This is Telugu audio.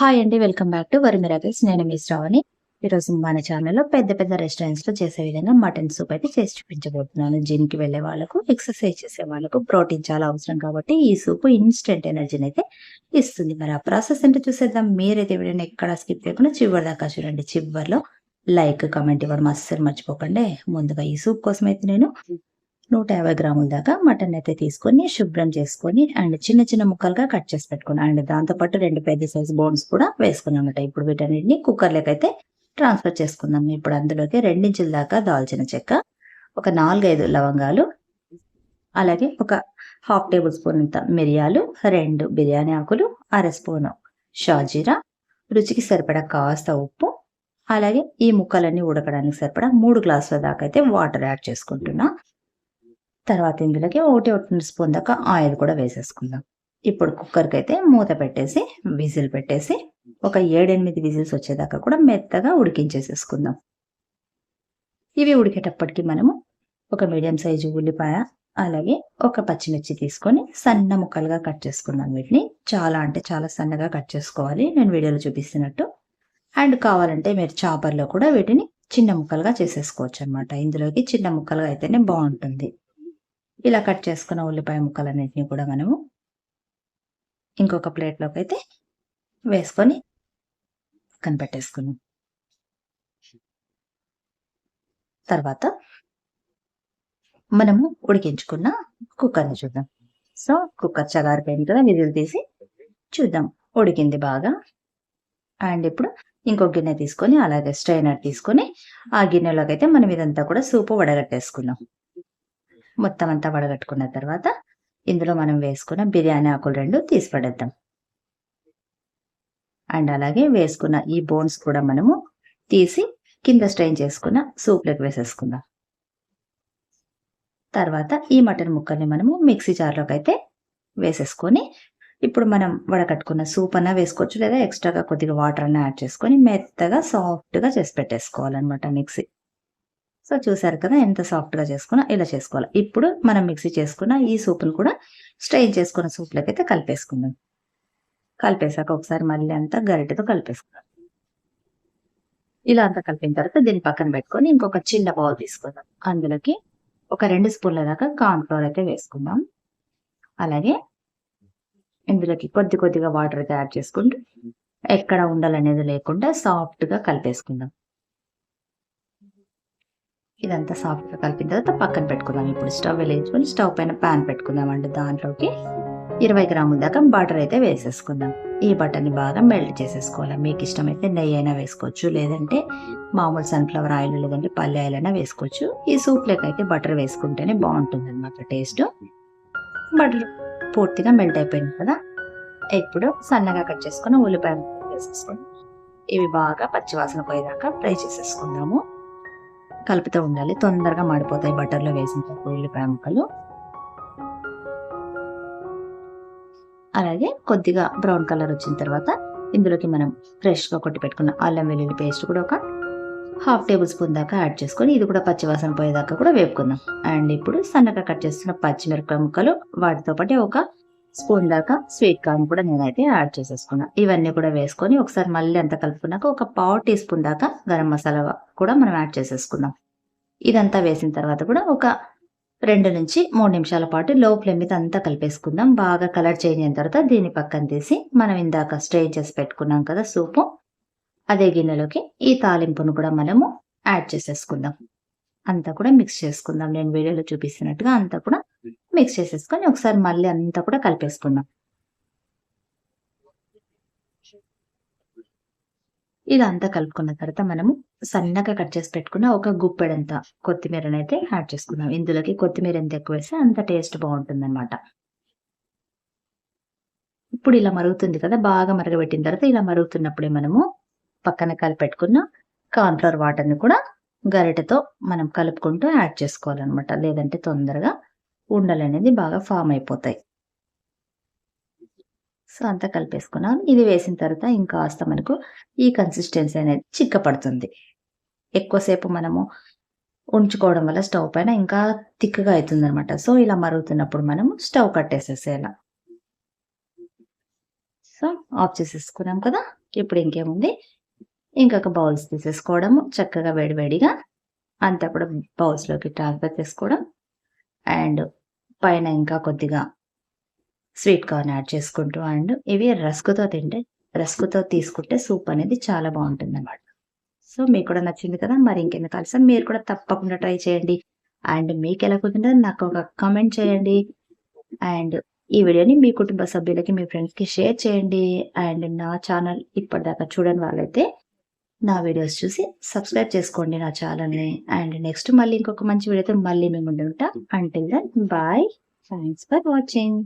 హాయ్ అండి వెల్కమ్ బ్యాక్ టు వరి మిరాకిల్స్ నేను మీ శ్రావణి. ఈరోజు మన ఛానల్లో పెద్ద పెద్ద రెస్టారెంట్స్లో చేసే విధంగా మటన్ సూప్ అయితే చేసి చూపించబోతున్నాను. జిమ్కి వెళ్ళే వాళ్ళకు ఎక్సర్సైజ్ చేసే వాళ్ళకు ప్రోటీన్ చాలా అవసరం కాబట్టి ఈ సూప్ ఇన్స్టెంట్ ఎనర్జీని అయితే ఇస్తుంది. మరి ఆ ప్రాసెస్ అంటే చూసేద్దాం. మీరైతే ఎవరైనా ఎక్కడ స్కిప్ చేయకుండా చివరి దాకా చూడండి. చివరిలో లైక్ కమెంట్ ఇవ్వడం అస్సలు మర్చిపోకండి. ముందుగా ఈ సూప్ కోసం అయితే నేను నూట యాభై గ్రాముల దాకా మటన్ అయితే తీసుకొని శుభ్రం చేసుకొని అండ్ చిన్న చిన్న ముక్కలుగా కట్ చేసి పెట్టుకున్నాను అండ్ దాంతోపాటు రెండు పెద్ద సైజ్ బోన్స్ కూడా వేసుకున్నాం అనమాట ఇప్పుడు వీటన్నిటిని కుక్కర్లోకి అయితే ట్రాన్స్ఫర్ చేసుకుందాం. ఇప్పుడు అందులోకి రెండించుల దాకా దాల్చిన చెక్క ఒక నాలుగైదు లవంగాలు అలాగే ఒక హాఫ్ టేబుల్ స్పూన్ అంత మిరియాలు రెండు బిర్యానీ ఆకులు అర స్పూను షాజీరా రుచికి సరిపడా కాస్త ఉప్పు అలాగే ఈ ముక్కలన్నీ ఉడకడానికి సరిపడా మూడు గ్లాసుల దాకా అయితే వాటర్ యాడ్ చేసుకుంటున్నా. తర్వాత ఇందులోకి ఒకటి ఒకటి స్పూన్ దాకా ఆయిల్ కూడా వేసేసుకుందాం. ఇప్పుడు కుక్కర్కి అయితే మూత పెట్టేసి విజిల్ పెట్టేసి ఒక ఏడెనిమిది విజిల్స్ వచ్చేదాకా కూడా మెత్తగా ఉడికించేసేసుకుందాం. ఇవి ఉడికేటప్పటికి మనము ఒక మీడియం సైజు ఉల్లిపాయ అలాగే ఒక పచ్చిమిర్చి తీసుకొని సన్న ముక్కలుగా కట్ చేసుకున్నాం వీటిని. చాలా అంటే చాలా సన్నగా కట్ చేసుకోవాలి. నేను వీడియోలో చూపిస్తున్నట్టు. అండ్ కావాలంటే మీరు చాపర్లో కూడా వీటిని చిన్న ముక్కలుగా చేసేసుకోవచ్చు అనమాట ఇందులోకి చిన్న ముక్కలుగా అయితేనే బాగుంటుంది. ఇలా కట్ చేసుకున్న ఉల్లిపాయ ముక్కలన్నింటినీ కూడా మనము ఇంకొక ప్లేట్లోకి అయితే వేసుకొని పక్కన పెట్టేసుకున్నాం తర్వాత మనము ఉడికించుకున్న కుక్కర్ని చూద్దాం. సో కుక్కర్ చగారిపోయింది కదా విజిల్ తీసి చూద్దాం. ఉడికింది బాగా. అండ్ ఇప్పుడు ఇంకో గిన్నె తీసుకొని అలాగే స్ట్రైనర్ తీసుకొని ఆ గిన్నెలోకి అయితే మనం ఇదంతా కూడా సూపు వడగట్టేసుకున్నాం మొత్తం అంతా వడగట్టుకున్న తర్వాత ఇందులో మనం వేసుకున్న బిర్యానీ ఆకులు రెండు తీసి పడేద్దాం అండ్ అలాగే వేసుకున్న ఈ బోన్స్ కూడా మనము తీసి కింద స్ట్రెయిన్ చేసుకున్న సూప్లోకి వేసేసుకుందాం. తర్వాత ఈ మటన్ ముక్కల్ని మనము మిక్సీ జార్లోకి అయితే వేసేసుకొని ఇప్పుడు మనం వడకట్టుకున్న సూప్ అన్నా వేసుకోవచ్చు లేదా ఎక్స్ట్రాగా కొద్దిగా వాటర్ అన్నా యాడ్ చేసుకొని మెత్తగా సాఫ్ట్గా చేసి పెట్టేసుకోవాలన్నమాట మిక్సీ. సో చూసారు కదా ఎంత సాఫ్ట్గా చేసుకున్నా ఇలా చేసుకోవాలి. ఇప్పుడు మనం మిక్సీ చేసుకున్న ఈ సూప్ను కూడా స్ట్రెయిన్ చేసుకున్న సూప్లకైతే అయితే కలిపేసుకుందాం. కలిపేసాక ఒకసారి మళ్ళీ అంతా గరిటెతో కలిపేసుకుందాం. ఇలా అంతా కలిపిన తర్వాత దీన్ని పక్కన పెట్టుకొని ఇంకొక చిన్న బౌల్ తీసుకుందాం. అందులోకి ఒక రెండు స్పూన్ల దాకా కార్న్ ఫ్లోర్ అయితే వేసుకుందాం. అలాగే ఇందులోకి కొద్ది కొద్దిగా వాటర్ అయితే యాడ్ చేసుకుంటూ ఎక్కడ ఉండాలనేది లేకుండా సాఫ్ట్గా కలిపేసుకుందాం. ఇదంతా సాఫ్ట్గా కలిపిన తర్వాత పక్కన పెట్టుకుందాం. ఇప్పుడు స్టవ్ వెలిగించుకొని స్టవ్ పైన ప్యాన్ పెట్టుకుందాం అండి దాంట్లోకి. ఇరవై గ్రాముల దాకా బటర్ అయితే వేసేసుకుందాం. ఈ బటర్ని బాగా మెల్ట్ చేసేసుకోవాలి. మీకు ఇష్టమైతే నెయ్యి అయినా వేసుకోవచ్చు. లేదంటే మామూలు సన్ఫ్లవర్ ఆయిల్ లేదంటే పల్లె ఆయిల్ అయినా వేసుకోవచ్చు. ఈ సూప్ అయితే బటర్ వేసుకుంటేనే బాగుంటుంది అనమాట టేస్ట్. బటర్ పూర్తిగా మెల్ట్ అయిపోయింది కదా. ఇప్పుడు సన్నగా కట్ చేసుకుని ఉల్లిపాయ వేసేసుకోండి ఇవి బాగా పచ్చివాసన పోయేదాకా ఫ్రై చేసేసుకుందాము. కలుపుతూ ఉండాలి. తొందరగా మాడిపోతాయి. బటర్లో వేసిన ఉల్లిపాయ ముక్కలు అలాగే కొద్దిగా బ్రౌన్ కలర్ వచ్చిన తర్వాత ఇందులోకి మనం ఫ్రెష్గా కొట్టి పెట్టుకున్న అల్లం వెల్లుల్లి పేస్ట్ కూడా ఒక హాఫ్ టేబుల్ స్పూన్ దాకా యాడ్ చేసుకొని ఇది కూడా పచ్చివాసన పోయేదాకా కూడా వేపుకుందాం. అండ్ ఇప్పుడు సన్నగా కట్ చేస్తున్న పచ్చిమిరపకాయ ముక్కలు వాటితో పాటు ఒక స్పూన్ దాకా స్వీట్ కార్న్ కూడా నేనైతే యాడ్ చేసేసుకున్నా. ఇవన్నీ కూడా వేసుకొని ఒకసారి మళ్ళీ అంత కలుపుకున్నాక ఒక పావు టీ స్పూన్ దాకా గరం మసాలా కూడా మనం యాడ్ చేసేసుకుందాం. ఇదంతా వేసిన తర్వాత కూడా ఒక రెండు నుంచి మూడు నిమిషాల పాటు లో ఫ్లేమ్ మీద అంతా కలిపేసుకుందాం. బాగా కలర్ చేంజ్ అయిన తర్వాత దీన్ని పక్కన తీసి మనం ఇందాక స్ట్రెయిన్ చేసి పెట్టుకున్నాం కదా సూపు. అదే గిన్నెలోకి ఈ తాలింపును కూడా మనము యాడ్ చేసేసుకుందాం. అంతా కూడా మిక్స్ చేసుకుందాం. నేను వీడియోలో చూపిస్తున్నట్టుగా అంతా కూడా మిక్స్ చేసేసుకొని ఒకసారి మళ్ళీ అంతా కూడా కలిపేసుకుందాం. ఇదంతా కలుపుకున్న తర్వాత మనము సన్నగా కట్ చేసి పెట్టుకున్న ఒక గుప్పెడంత కొత్తిమీరని అయితే యాడ్ చేసుకున్నాం ఇందులోకి కొత్తిమీర ఎంత ఎక్కువ వేస్తే అంత టేస్ట్ బాగుంటుంది అనమాట ఇప్పుడు ఇలా మరుగుతుంది కదా బాగా మరగబెట్టిన తర్వాత ఇలా మరుగుతున్నప్పుడే మనము పక్కన కలిపెట్టుకున్న కార్న్ఫ్లవర్ వాటర్ని కూడా గరిటెతో మనం కలుపుకుంటూ యాడ్ చేసుకోవాలన్నమాట. లేదంటే తొందరగా ఉండలు అనేది బాగా ఫామ్ అయిపోతాయి. సో అంతా కలిపేసుకున్నాం. ఇది వేసిన తర్వాత ఇంకా కాస్త మనకు ఈ కన్సిస్టెన్సీ అనేది చిక్కపడుతుంది. ఎక్కువసేపు మనము ఉంచుకోవడం వల్ల స్టవ్ పైన ఇంకా థిక్గా అవుతుంది అనమాట సో ఇలా మరుగుతున్నప్పుడు మనము స్టవ్ కట్టేసేసేలా సో ఆఫ్ చేసేసుకున్నాం కదా? ఇప్పుడు ఇంకేముంది? ఇంకొక బౌల్స్ తీసేసుకోవడము. చక్కగా వేడివేడిగా అంతా కూడా బౌల్స్లోకి ట్రాన్స్ఫర్ చేసుకోవడం. అండ్ పైన ఇంకా కొద్దిగా స్వీట్ కార్న్ యాడ్ చేసుకుంటూ అండ్ ఇవి రస్కుతో తింటే రస్కుతో తీసుకుంటే సూప్ అనేది చాలా బాగుంటుంది అన్నమాట సో మీకు కూడా నచ్చింది కదా మరి ఇంకెందుకు కలిసాం మీరు కూడా తప్పకుండా ట్రై చేయండి. అండ్ మీకు ఎలా కుదిరిందో నాకు ఒక కామెంట్ చేయండి. అండ్ ఈ వీడియోని మీ కుటుంబ సభ్యులకి మీ ఫ్రెండ్స్కి షేర్ చేయండి. అండ్ నా ఛానల్ ఇప్పటిదాకా చూడని వాళ్ళైతే నా వీడియోస్ చూసి సబ్స్క్రైబ్ చేసుకోండి నా ఛానల్ని. అండ్ నెక్స్ట్ మళ్ళీ ఇంకొక మంచి వీడియోతో మళ్ళీ మేము ఉంటాం until then bye thanks for watching